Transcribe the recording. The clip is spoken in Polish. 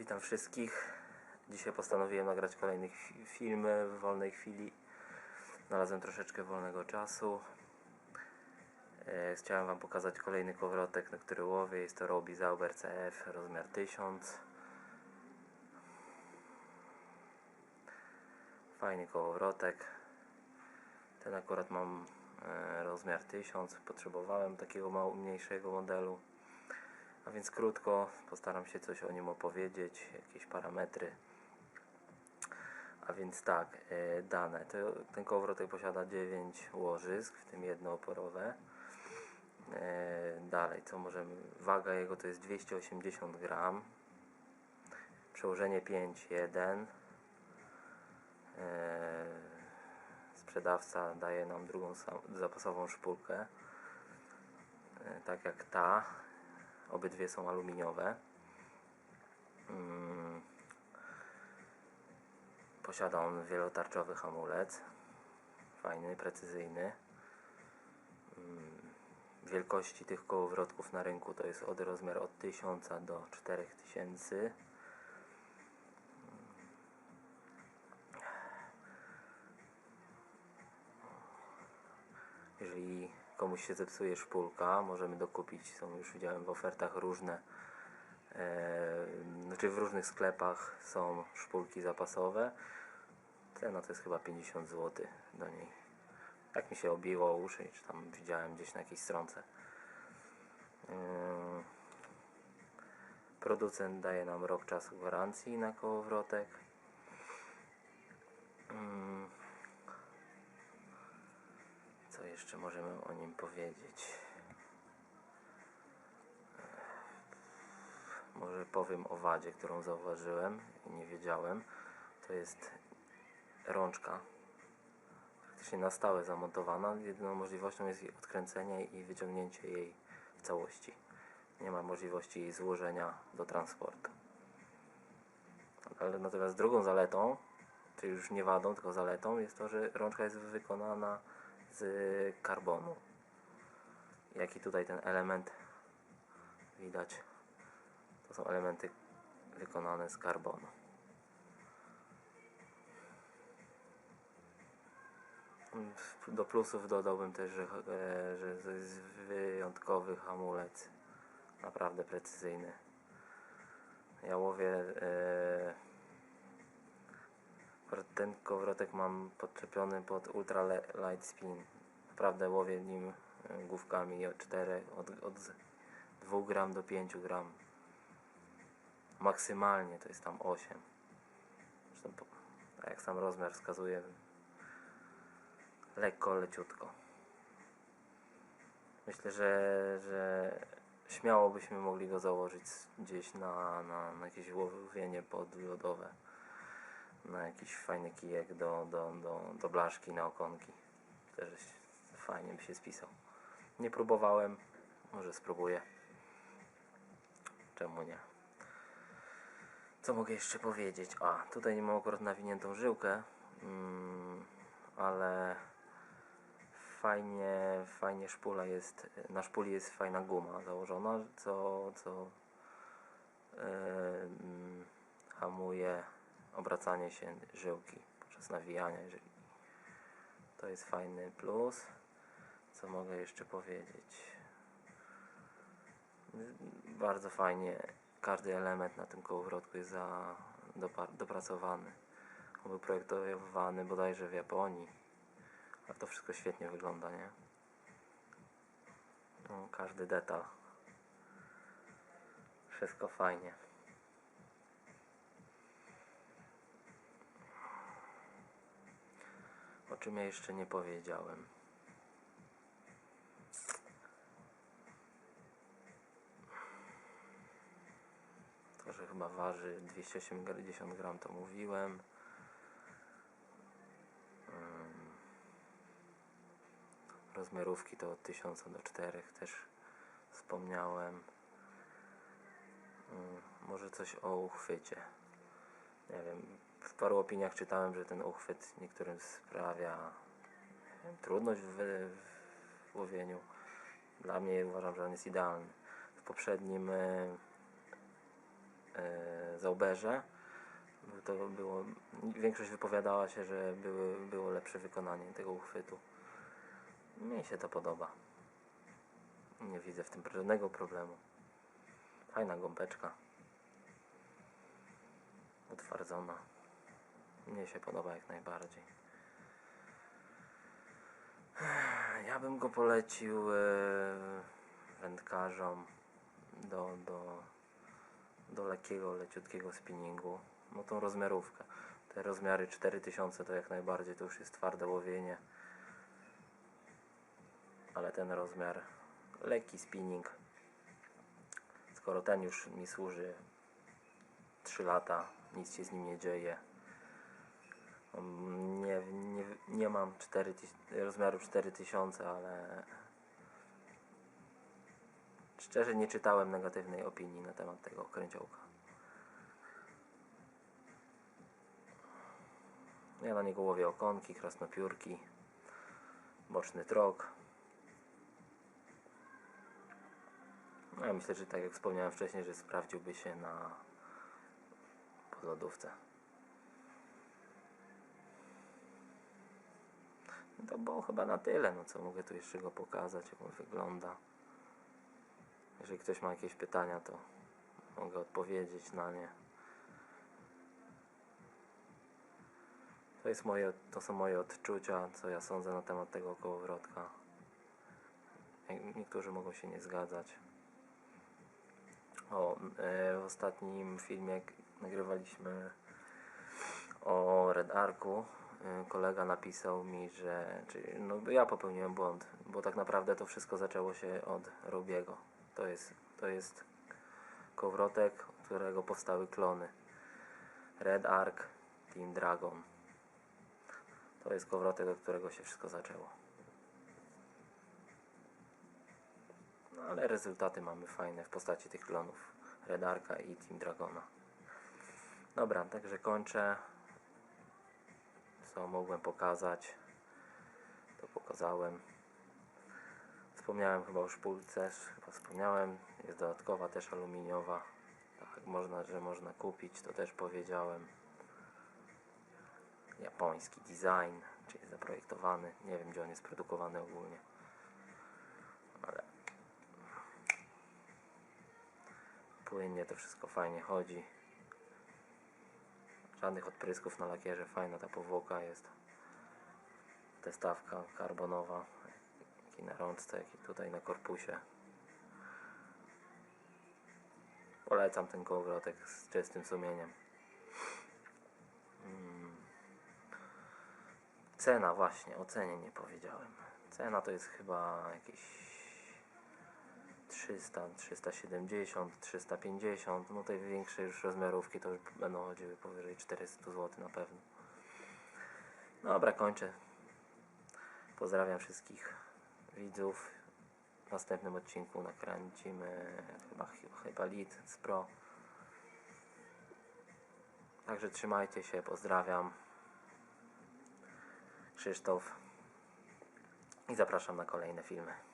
Witam wszystkich. Dzisiaj postanowiłem nagrać kolejny fi- film w wolnej chwili. Znalazłem troszeczkę wolnego czasu. E, Chciałem Wam pokazać kolejny kołowrotek, na który łowię. Jest to Robi Zauber CF, rozmiar 1000. Fajny kołowrotek. Ten akurat mam e, rozmiar 1000. Potrzebowałem takiego mało mniejszego modelu. A więc krótko postaram się coś o nim opowiedzieć, jakieś parametry. A więc tak, e, dane. Ten kołowrotek posiada 9 łożysk, w tym jedno oporowe. E, dalej, co możemy. Waga jego to jest 280 gram. Przełożenie 5,1. E, sprzedawca daje nam drugą zapasową szpulkę. Tak jak ta. Obydwie są aluminiowe. Mm. Posiada on wielotarczowy hamulec. Fajny, precyzyjny. Mm. Wielkości tych kołowrotków na rynku to jest od rozmiar od 1000 do 4000. Jeżeli komuś się zepsuje szpulka, możemy dokupić. Są już widziałem w ofertach różne. E, znaczy w różnych sklepach są szpulki zapasowe. Cena to jest chyba 50 zł do niej. Tak mi się obiło uszy, czy tam widziałem gdzieś na jakiejś stronce. Ym, Producent daje nam rok czasu gwarancji na kołowrotek. Ym, jeszcze możemy o nim powiedzieć? Może powiem o wadzie, którą zauważyłem i nie wiedziałem. To jest rączka praktycznie na stałe zamontowana. Jedyną możliwością jest jej odkręcenie i wyciągnięcie jej w całości. Nie ma możliwości jej złożenia do transportu. Ale natomiast drugą zaletą, czyli już nie wadą, tylko zaletą, jest to, że rączka jest wykonana z karbonu. Jaki tutaj ten element widać, to są elementy wykonane z karbonu. Do plusów dodałbym też, że, e, że to jest wyjątkowy hamulec. Naprawdę precyzyjny. Ja łowię. E, ten kołowrotek mam podczepiony pod ultra light spin. Naprawdę łowię nim e, główkami od 4, od, od 2 gram do 5 gram. Maksymalnie to jest tam 8. Zresztą, tak jak sam rozmiar wskazuje, lekko, leciutko. Myślę, że, że śmiało byśmy mogli go założyć gdzieś na, na, na jakieś łowienie podlodowe. Na jakiś fajny kijek do, do, do, do blaszki na okonki. Też fajnie by się spisał. Nie próbowałem, może spróbuję. Czemu nie? Co mogę jeszcze powiedzieć? A, tutaj nie mam akurat nawiniętą żyłkę, mm, ale fajnie, fajnie szpula jest, na szpuli jest fajna guma założona, co, co yy, hamuje obracanie się żyłki podczas nawijania. Jeżeli to jest fajny plus. Co mogę jeszcze powiedzieć? Bardzo fajnie każdy element na tym kołowrotku jest za, dopracowany. On był projektowany bodajże w Japonii. A to wszystko świetnie wygląda, nie? No, każdy detal. Wszystko fajnie. O czym ja jeszcze nie powiedziałem. To, że chyba waży 280 gram, to mówiłem. Rozmiarówki to od 1000 do 4 też wspomniałem. Może coś o uchwycie. Nie wiem, w paru opiniach czytałem, że ten uchwyt niektórym sprawia wiem, trudność w, w łowieniu. Dla mnie uważam, że on jest idealny. W poprzednim e, e, Zauberze. To było, większość wypowiadała się, że były, było lepsze wykonanie tego uchwytu. Mnie się to podoba. Nie widzę w tym żadnego problemu. Fajna gąbeczka. Utwardzona. Mnie się podoba jak najbardziej. Ja bym go polecił e, wędkarzom do, do, do lekkiego, leciutkiego spinningu. No tą rozmiarówkę. Te rozmiary 4000 to jak najbardziej to już jest twarde łowienie. Ale ten rozmiar lekki spinning. Skoro ten już mi służy 3 lata, nic się z nim nie dzieje. Mm, Nie, nie, nie mam 4, rozmiaru 4000, ale szczerze nie czytałem negatywnej opinii na temat tego kręciołka. Ja na niego łowię okonki, krasnopiórki, boczny trok. No ja myślę, że tak jak wspomniałem wcześniej, że sprawdziłby się na podlodówce. To było chyba na tyle, no co mogę tu jeszcze go pokazać, jak on wygląda. Jeżeli ktoś ma jakieś pytania, to mogę odpowiedzieć na nie. To, jest moje, to są moje odczucia, co ja sądzę na temat tego kołowrotka. Nie- Niektórzy mogą się nie zgadzać. O, e, w ostatnim filmie nagrywaliśmy o Red Arku. E, Kolega napisał mi, że czyli, no, ja popełniłem błąd, bo tak naprawdę to wszystko zaczęło się od Robiego. To jest, to jest kołowrotek, od którego powstały klony. Red Ark, Team Dragon. To jest kołowrotek, od którego się wszystko zaczęło. No ale rezultaty mamy fajne w postaci tych klonów Red Arka i Team Dragona. Dobra, także kończę. Co mogłem pokazać, to pokazałem. Wspomniałem chyba o szpulce, chyba wspomniałem. Jest dodatkowa też aluminiowa. Tak, można, że można kupić, to też powiedziałem. Japoński design, czyli zaprojektowany. Nie wiem, gdzie on jest produkowany ogólnie. Ale płynnie to wszystko fajnie chodzi. Żadnych odprysków na lakierze, fajna ta powłoka jest. Testawka karbonowa, jak i na rączce, jak i tutaj na korpusie. Polecam ten kołowrotek z czystym sumieniem. Mm. Cena właśnie, o cenie nie powiedziałem. Cena to jest chyba jakieś 300, 370, 350, no te większe już rozmiarówki to już będą chodziły powyżej 400 zł na pewno. Dobra, kończę. Pozdrawiam wszystkich widzów. W następnym odcinku nakręcimy chyba, chyba lead z Pro. Także trzymajcie się, pozdrawiam. Krzysztof i zapraszam na kolejne filmy.